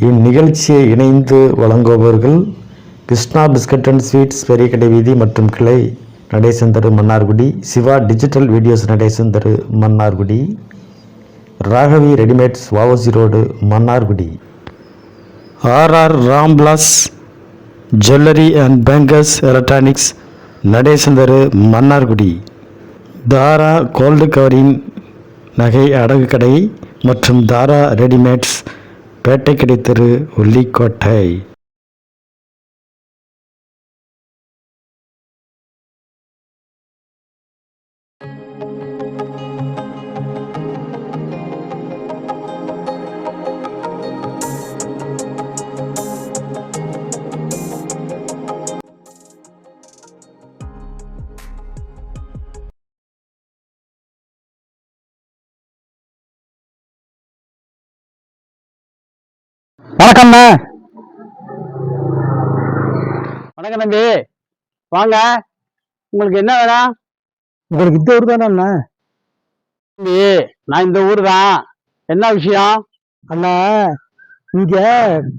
இந்நிகழ்ச்சியை இணைந்து வழங்குபவர்கள் Krishna biscuit and sweets Periyakadai வீதி மற்றும் கிளை நடேசன் தெரு மன்னார்குடி சிவா டிஜிட்டல் வீடியோஸ் நடேசன் தெரு மன்னார்குடி ராகவி ரெடிமேட்ஸ் வாவசி road Mannargudi. RR ராம்பிளாஸ் jewellery and bankers electronics Nadesan தெரு மன்னார்குடி. தாரா கோல்டு கவரிங் நகை அடகு கடை மற்றும் தாரா ரெடிமேட்ஸ் பேட்டை கடை தெரு உள்ளிக்கோட்டை வணக்கம்ண்ணா வணக்கம் தம்பி. வாங்க. உங்களுக்கு என்ன வேணும் உங்களுக்கு இந்த ஊர் தானே அண்ணா? தம்பி நான் இந்த ஊர் தான். என்ன விஷயம்? அண்ணா இங்க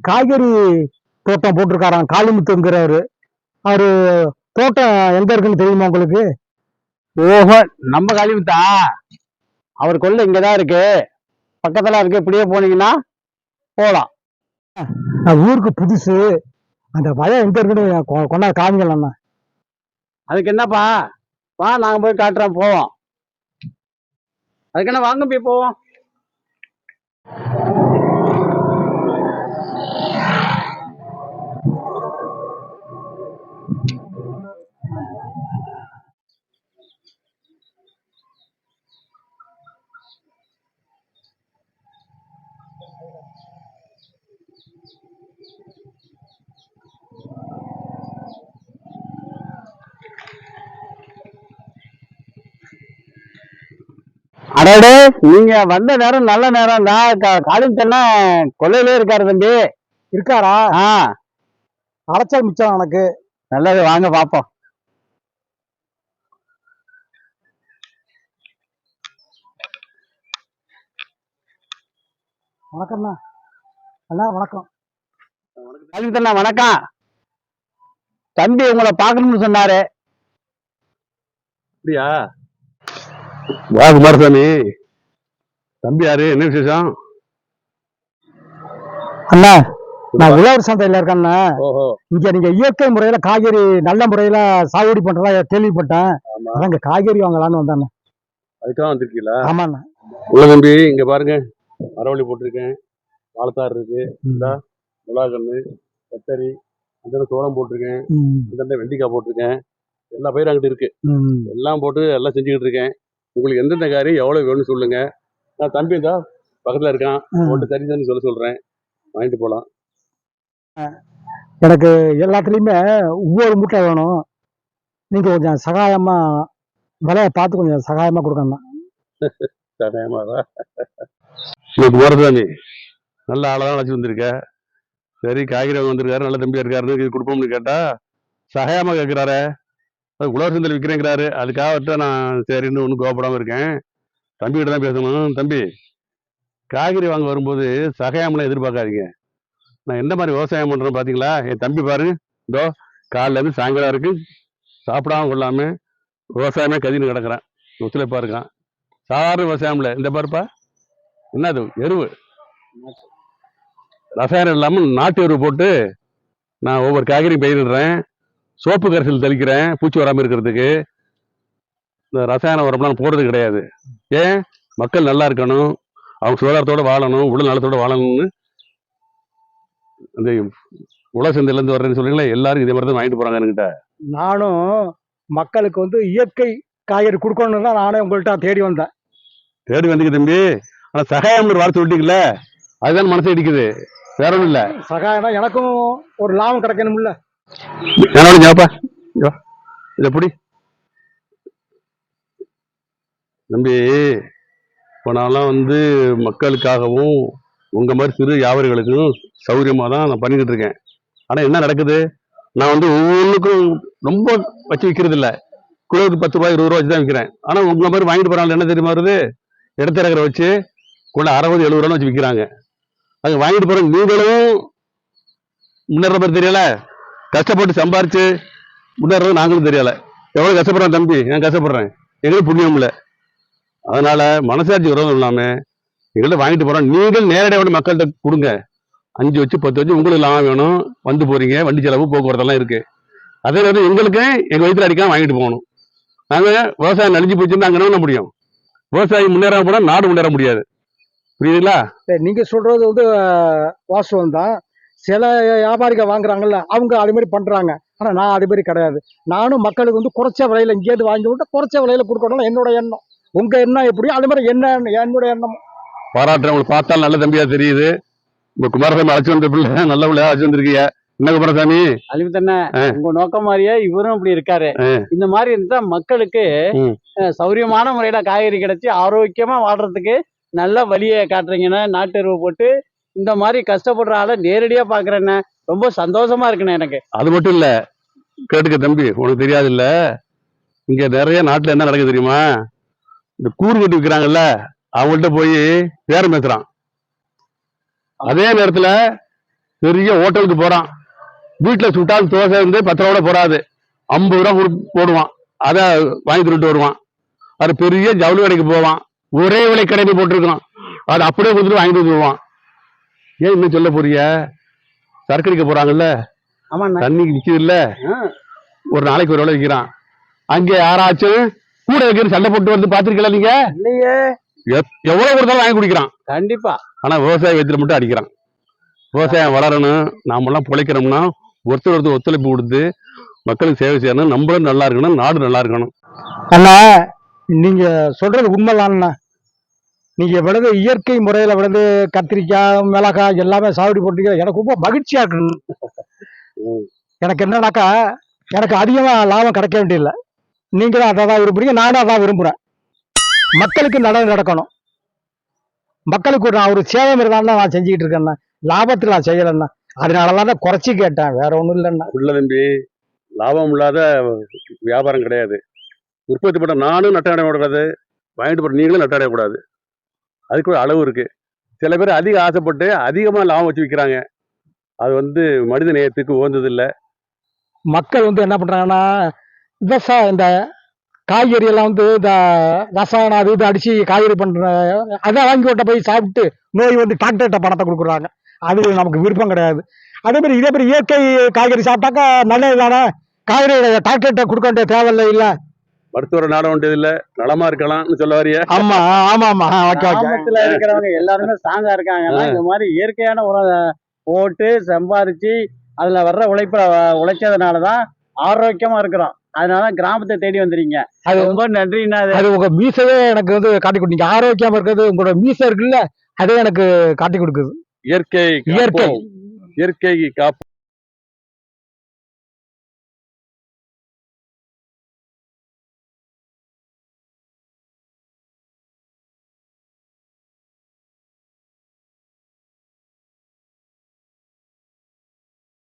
காய்கறி தோட்டம் போட்டிருக்காராம். காளிமுத்துங்கிறவரு. அவரு தோட்டம் எங்க இருக்குன்னு தெரியுமா உங்களுக்கு? ஓஹோ நம்ம காளிமுத்தா? அவர் கொள்ள இங்கதான் இருக்கு. பக்கத்துல இருக்கு இப்படியே போனீங்கன்னா போலாம். நான் ஊருக்கு புதுசு. அந்த வயம் எங்க இருக்குன்னு கொ- கொண்டாந்து காமிக்கலாம் அதுக்கு என்னப்பா? வா நாங்க போய் காட்டுறோம் போவோம். அதுக்கு என்ன வாங்க போய் போவோம்? அடடே. நீங்க வந்த நேரம் நல்ல நேரம் தான். காலிங் தென்ன கொல்லையிலே இருக்காரு தம்பி. இருக்காரா? ஆ. அலைச்சல் மிச்சம் எனக்கு நல்லது வாங்க பாப்போம். வணக்கம்ண்ணா அண்ணா. வணக்கம். காலிங் தென்ன வணக்கம். தம்பி உங்களை பார்க்கணும்னு சொன்னாரு. அப்படியா? வா குமாரசாமி. தம்பி யாரு? என்ன விசேஷம்? அண்ணா நான் உழவர் சந்தையில இருக்கேண்ணா ஓஹோ. இங்க நீங்க இயற்கை முறையில காய்கறி நல்ல முறையில சாகுபடி பண்றதா கேள்விப்பட்டேன். அதான் இங்க காய்கறி வாங்கலாம்னு வந்தேன் அதுக்காக வந்திருக்கீங்களா? ஆமாண்ணா. உள்ள தம்பி இங்க பாருங்க. மரவள்ளி போட்டிருக்கேன். வாழைத்தார் இருக்கு. மிளகாக்கண்ணு கத்தரி அந்த சோளம் போட்டிருக்கேன். ம், இந்த வெண்டிக்காய் போட்டிருக்கேன். எல்லா பயிரும் அங்கிட்டு இருக்கு. எல்லாம் போட்டு எல்லாம் செஞ்சுக்கிட்டு இருக்கேன். உங்களுக்கு எந்தெந்த காரி எவ்வளவு வேணும்னு சொல்லுங்க. நான் தம்பி தான் பக்கத்துல இருக்கான். போட்டு தனி தனி சொல்ல சொல்றேன். வாங்கிட்டு போலாம். எனக்கு எல்லாத்துலயுமே ஒவ்வொரு மூட்டை வேணும். நீங்க கொஞ்சம் சகாயமா விலையை பார்த்து கொஞ்சம் சகாயமா கொடுக்கணும் சமயமாதான் இன்னைக்கு குமாரசாமி நல்ல ஆளை தான் அழைச்சி வந்திருக்க. சரி காய்கறி வந்திருக்காரு நல்ல தம்பியா இருக்காருன்னு இது கொடுப்போம்னு கேட்டா சகாயமா கேட்கிறாரே உழவர் சந்தையில் விற்கிறேங்கிறாரு அதுக்காகட்ட நான் சரின்னு ஒன்றும் கோபப்படாமல் இருக்கேன். தம்பிகிட்ட தான் பேசணும். தம்பி. காய்கறி வாங்க வரும்போது சகாயம்லாம் எதிர்பார்க்காதீங்க. நான் எந்த மாதிரி விவசாயம் பண்ணுறேன் பார்த்தீங்களா என் தம்பி பாரு. இதோ காலைல இருந்து சாயங்காலம் இருக்குது சாப்பிடாம கொள்ளாம விவசாயமே கதின்னு கிடக்குறேன். ஒத்துழைப்பாக இருக்கான் சாதாரண இல்லை. இந்த பாருப்பா. என்னது? எருவு. ரசாயனம் இல்லாமல் நாட்டு எருவு போட்டு நான் ஒவ்வொரு காய்கறியும் பயிரிடுறேன். சோப்பு கரைசல் தெளிக்கிறேன் பூச்சி வராமல் இருக்கிறதுக்கு. இந்த ரசாயன உரம்லாம் போடுறது கிடையாது. ஏன்? மக்கள் நல்லா இருக்கணும். அவங்க சுகாதாரத்தோட வாழணும் உடல் நலத்தோட வாழணும்னு. அந்த உலக சந்தையிலேருந்து வர்றேன்னு சொல்றீங்களா எல்லாரும் இதே மாதிரி தான் வாங்கிட்டு என்கிட்ட. நானும் மக்களுக்கு வந்து இயற்கை காய்கறி கொடுக்கணும்னு தான் நானே உங்கள்கிட்ட தேடி வந்தேன். தேடி வந்துக்கு தம்பி. ஆனால் சகாயம் ஒரு வார்த்தை சொல்லிட்டீங்களே அதுதான் மனசு இடிக்குது. வேற ஒன்றும் இல்லை. சகாயம்னா எனக்கும் ஒரு லாபம் கிடைக்கணும்ல. என்னோட ஞாபா இதை எப்படி தம்பி இப்போ நான்லாம் வந்து மக்களுக்காகவும் உங்க மாதிரி சிறு வியாபாரிகளுக்கும் சௌகரியமாக தான் நான் பண்ணிக்கிட்டு இருக்கேன் ஆனால் என்ன நடக்குது நான் வந்து ஒவ்வொன்றுக்கும் ரொம்ப வச்சு விற்கிறது இல்லை கிலோவுக்கு பத்து ரூபாய் இருபது ரூபா வச்சு தான் விற்கிறேன் ஆனால் உங்களை மாதிரி வாங்கிட்டு போகிறாங்க என்ன தெரியுமா வருது இடத்திறக்கிற வச்சு கொண்டு அறுபது எழுபது ரூபா வச்சு விற்கிறாங்க அது வாங்கிட்டு போற நீங்களும் முன்னேற மாதிரி தெரியல கஷ்டப்பட்டு சம்பாரிச்சு முன்னேறது நாங்களும் தெரியல. எவ்வளவு கஷ்டப்படுறேன் தம்பி? நான் கஷ்டப்படுறேன்? எங்களுக்கு புண்ணியம் இல்லை. அதனால மனசாட்சி விரோதம் இல்லாம எங்கள்கிட்ட வாங்கிட்டு போறோம். நீங்கள் நேரடியாக கொண்டு மக்கள்கிட்ட கொடுங்க. அஞ்சு வச்சு பத்து வச்சு உங்களுக்கு லாபம் வேணும். வந்து போறீங்க. வண்டி செலவு போக்குவரத்தெல்லாம் இருக்கு. அதே நேரம் எங்களுக்கு எங்கள் வயிற்றுல அடிக்காம வாங்கிட்டு போகணும். நாங்கள் விவசாயம் நலிஞ்சு போச்சுன்னு அங்கே என்ன பண்ண முடியும்? விவசாயி முன்னேறாம போனால் நாடு முன்னேற முடியாது. புரியுதுங்களா? நீங்கள் நீங்க சொல்றது வந்து அஹ், வாஸ்தவம் தான் சில வியாபாரிகள் வாங்குறாங்கல்ல அவங்க அது மாதிரி பண்றாங்க. ஆனா நான் அது மாதிரி கிடையாது. நானும் மக்களுக்கு வந்து குறைச்ச விலையில இங்கேருந்து வாங்கி விட்டு குறைச்ச விலையில கொடுக்கணும் என்னோட எண்ணம். உங்க எண்ணம் எப்படியோ அது மாதிரி என்ன என்னோட எண்ணம்? பாராட்டுறேன். உங்களுக்கு பார்த்தாலும் நல்ல தம்பியா தெரியுது. உங்க குமாரசாமி அழைச்சு வந்த பிள்ளை நல்ல பிள்ளையா அழைச்சு வந்திருக்கீங்க. என்ன குமாரசாமி? அழிவுத்தண்ண ஆ. உங்க நோக்கம் மாதிரியே இவரும் இப்படி இருக்காரு. இந்த மாதிரி இருந்தா மக்களுக்கு சௌரியமான முறையில காய்கறி கிடைச்சி ஆரோக்கியமா வாழ்றதுக்கு நல்ல வழியை காட்டுறீங்கண்ணே நாட்டெருவு போட்டு இந்த மாதிரி கஷ்டப்படுற ஆளை நேரடியா பாக்குறேண்ணே ரொம்ப சந்தோஷமா இருக்குண்ணே எனக்கு. அது மட்டும் இல்ல கேட்டுக்க தம்பி உனக்கு தெரியாது இல்ல இங்க நிறைய நாட்டுல என்ன நடக்குது தெரியுமா? இந்த கூறு கட்டி விற்கிறாங்கல்ல அவங்கள்ட்ட போய் பேரம் பேசுறான். அதே நேரத்துல பெரிய ஹோட்டலுக்கு போறான். வீட்டுல சுட்டால் தோசை வந்து பத்து ரூபா கூட போடாது. ஐம்பது ரூபா கொடு- போடுவான். அதை வாங்கி திருட்டு வருவான். அது பெரிய ஜவுளி கடைக்கு போவான். ஒரே விலை கடைக்கு போட்டிருக்கான் அது அப்படியே கொடுத்துட்டு வாங்கிட்டு போவான் ஏன் இன்னும் சொல்ல போறிய சரக்கடிக்க போறாங்கல்ல? ஆமாண்ணே. தண்ணிக்கு விற்கிது இல்ல. ஒரு நாளைக்கு ஒரு எவ்வளவு விற்கிறான். அங்கே யாராச்சும் கூட வைக்கிற சண்டை போட்டு வந்து பாத்திருக்கல நீங்க? எவ்வளவு கொடுத்தாலும் வாங்கி குடிக்கிறான். கண்டிப்பா. ஆனா விவசாய வயிற்றுல மட்டும் அடிக்கிறான். விவசாயம் வளரணும் நாமெல்லாம் பிழைக்கிறோம்னா ஒருத்தர் ஒருத்தர் ஒத்துழைப்பு கொடுத்து மக்களுக்கு சேவை செய்யணும். நம்மளும் நல்லா இருக்கணும் நாடு நல்லா இருக்கணும். அண்ணா நீங்க சொல்றது உண்மைதான்ண்ணா. நீங்கள் விழுது இயற்கை முறையில் விழுது கத்திரிக்காய் மிளகாய் எல்லாமே சாகுடி போட்டீங்க எனக்கு ரொம்ப மகிழ்ச்சியாக இருக்கு. எனக்கு என்னன்னாக்கா எனக்கு அதிகமாக லாபம் கிடைக்க வேண்டியதில்லை. நீங்களும் அதை தான் விரும்புறீங்க நானும் அதான் விரும்புகிறேன் மக்களுக்கு நடனம் நடக்கணும். மக்களுக்கு ஒரு நான் ஒரு சேவை இருந்தாலும் நான் செஞ்சுக்கிட்டு இருக்கேண்ணா லாபத்தில் நான் செய்யலைண்ணா. அதனால தான் குறைச்சி கேட்டேன் வேற ஒன்றும் இல்லைண்ணா. உள்ள தம்பி லாபம் இல்லாத வியாபாரம் கிடையாது. உற்பத்தி பண்ண நானும் நட்டாடக்கூடாது வாங்கிட்டு போகிற நீங்களும் நட்டாடக்கூடாது அதுக்கு ஒரு அளவு இருக்கு. சில பேர் அதிக ஆசைப்பட்டு அதிகமாக லாபம் வச்சு விற்கிறாங்க அது வந்து மனித நேயத்துக்கு உகந்தது மக்கள் வந்து என்ன பண்ணுறாங்கன்னா விவசாயம் இந்த காய்கறி எல்லாம் வந்து இந்த ரசாயனம் அது இது அடித்து காய்கறி பண்ணுற அதை வாங்கி விட்ட போய் சாப்பிட்டு நோய் வந்து டாக்டர்கிட்ட பணத்தை கொடுக்குறாங்க. அது நமக்கு விருப்பம் கிடையாது. அதே மாதிரி இதே மாதிரி இயற்கை காய்கறி சாப்பிட்டாக்கா நல்லது தானே காய்கறி டாக்டர்கிட்ட கொடுக்க வேண்டிய தேவையில்லை இல்லை? மருத்துவரை நாட வேண்டியது இல்ல நலமா இருக்கலாம்னு சொல்ல வரிய ஆமா ஆமா ஆமா. Okay okay. கிராமத்துல இருக்கிறவங்க எல்லாருமே ஸ்ட்ராங்கா இருக்காங்கன்னா இந்த மாதிரி இயற்கையான உரம் போட்டு சம்பாரிச்சு அதுல வர்ற உழைப்ப உழைச்சதுனாலதான் ஆரோக்கியமா இருக்கிறோம். அதனால கிராமத்தை தேடி வந்துறீங்க அது ரொம்ப நன்றிண்ணா அது. அது உங்க மீசையே எனக்கு வந்து காட்டி கொடுத்தீங்க. ஆரோக்கியமா இருக்கிறது உங்களோட மீசை இருக்குல்ல அதே எனக்கு காட்டி கொடுக்குது. இயற்கை. இயற்கை. இயற்கை காப்போம்.